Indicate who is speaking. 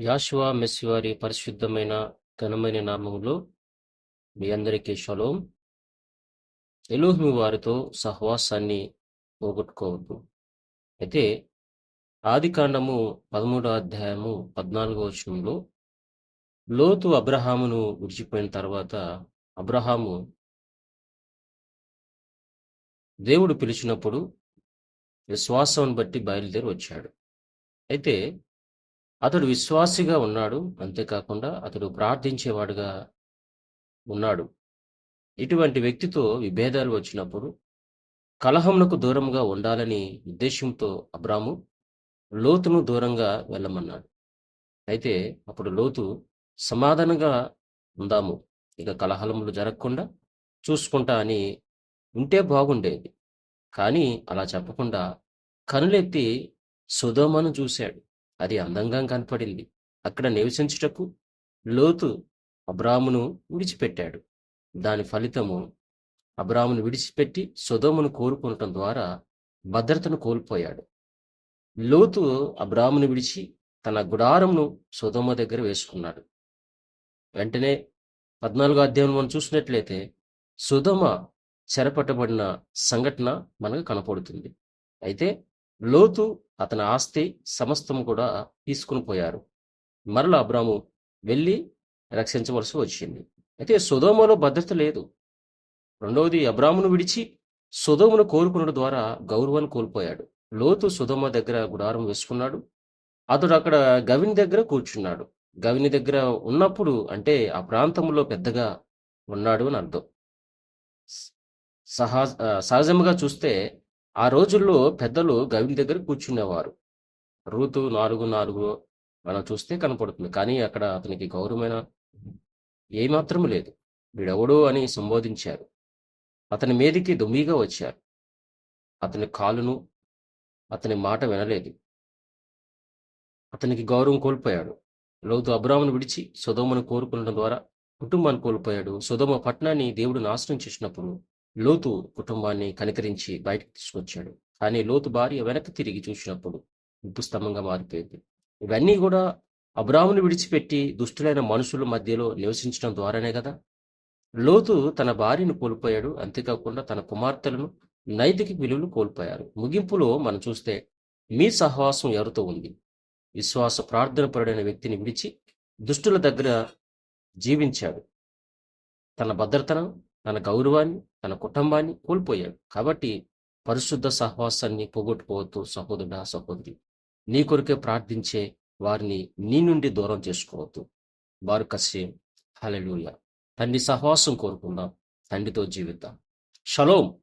Speaker 1: యాశువా messy వారి పరిశుద్ధమైన ఘనమైన నామములో మీ అందరికీ షలోం. ఎలోహిమి వారితో సహవాసాన్ని పోగొట్టుకోవద్దు. అయితే ఆది కాండము పదమూడో అధ్యాయము పద్నాలుగో వచనంలో లోతు అబ్రహామును విడిచిపోయిన తర్వాత అబ్రహాము దేవుడు పిలిచినప్పుడు విశ్వాసం బట్టి బయలుదేరి వచ్చాడు. అయితే అతడు విశ్వాసిగా ఉన్నాడు అంతేకాకుండా అతడు ప్రార్థించేవాడుగా ఉన్నాడు. ఇటువంటి వ్యక్తితో విభేదాలు వచ్చినప్పుడు కలహములకు దూరంగా ఉండాలని ఉద్దేశంతో అబ్రాము లోతును దూరంగా వెళ్ళమన్నాడు. అయితే అప్పుడు లోతు సమాధానంగా ఉందాము ఇక కలహలములు జరగకుండా చూసుకుంటా అని ఉంటే బాగుండేది. కానీ అలా చెప్పకుండా కనులెత్తి సుధోమను చూశాడు. అది అందంగా కనపడింది. అక్కడ నివసించుటకు లోతు అబ్రామును విడిచిపెట్టాడు. దాని ఫలితము అబ్రామును విడిచిపెట్టి సుధోమును కోరుకోవటం ద్వారా భద్రతను కోల్పోయాడు. లోతు అబ్రామును విడిచి తన గుడారమును సుధోమ దగ్గర వేసుకున్నాడు. వెంటనే పద్నాలుగో అధ్యాయం మనం చూసినట్లయితే సుధమ చెరపట్టబడిన సంఘటన మనకు కనపడుతుంది. అయితే లోతు అతని ఆస్తి సమస్తము కూడా తీసుకుని పోయారు. మరల అబ్రాము వెళ్ళి రక్షించవలసి వచ్చింది. అయితే సుధోమలో భద్రత లేదు. రెండవది అబ్రామును విడిచి సుధోమును కోరుకునడం ద్వారా గౌరవాన్ని కోల్పోయాడు. లోతు సుధోమ దగ్గర గుడారం వేసుకున్నాడు. అతడు అక్కడ గవిని దగ్గర కూర్చున్నాడు. గవిని దగ్గర ఉన్నప్పుడు అంటే ఆ ప్రాంతంలో పెద్దగా ఉన్నాడు అని అర్థం. సహజ సహజంగా చూస్తే ఆ రోజుల్లో పెద్దలు గవిని దగ్గర కూర్చునేవారు. రూతు నాలుగు నాలుగు మనం చూస్తే కనపడుతుంది. కానీ అక్కడ అతనికి గౌరవమైన ఏమాత్రం లేదు. వీడెవడు అని సంబోధించారు. అతని మీదికి దొమ్మిగా వచ్చారు. అతని కాలును అతని మాట వినలేదు. అతనికి గౌరవం కోల్పోయాడు. లోతు అబ్రామును విడిచి సుధోమను కోరుకునడం ద్వారా కుటుంబాన్ని కోల్పోయాడు. సుధోమ పట్టణాన్ని దేవుడు నాశనం చేసినప్పుడు లోతు కుటుంబాన్ని కనికరించి బయటకు తీసుకొచ్చాడు. కానీ లోతు భార్య వెనక్కి తిరిగి చూసినప్పుడు ఉప్పు స్తంభంగా మారిపోయింది. ఇవన్నీ కూడా అబ్రామును విడిచిపెట్టి దుష్టులైన మనుషుల మధ్యలో నివసించడం ద్వారానే కదా? లోతు తన భార్యను కోల్పోయాడు. అంతేకాకుండా తన కుమార్తెలను నైతిక విలువలు కోల్పోయారు. ముగింపులో మనం చూస్తే మీ సహవాసం ఎవరితో ఉంది? విశ్వాస ప్రార్థన పరుడైన వ్యక్తిని విడిచి దుష్టుల దగ్గర జీవించాడు. తన భద్రతను తన గౌరవాన్ని తన కుటుంబాన్ని కోల్పోయాడు. కాబట్టి పరిశుద్ధ సహవాసాన్ని పోగొట్టుకోవద్దు సహోదరుడా సహోదరి. నీ కొరకే ప్రార్థించే వారిని నీ నుండి దూరం చేసుకోవద్దు. వారు కసేం హలలుయ తండ్రి సహవాసం కోరుకుందాం. తండ్రితో జీవిద్దాం. షలోం.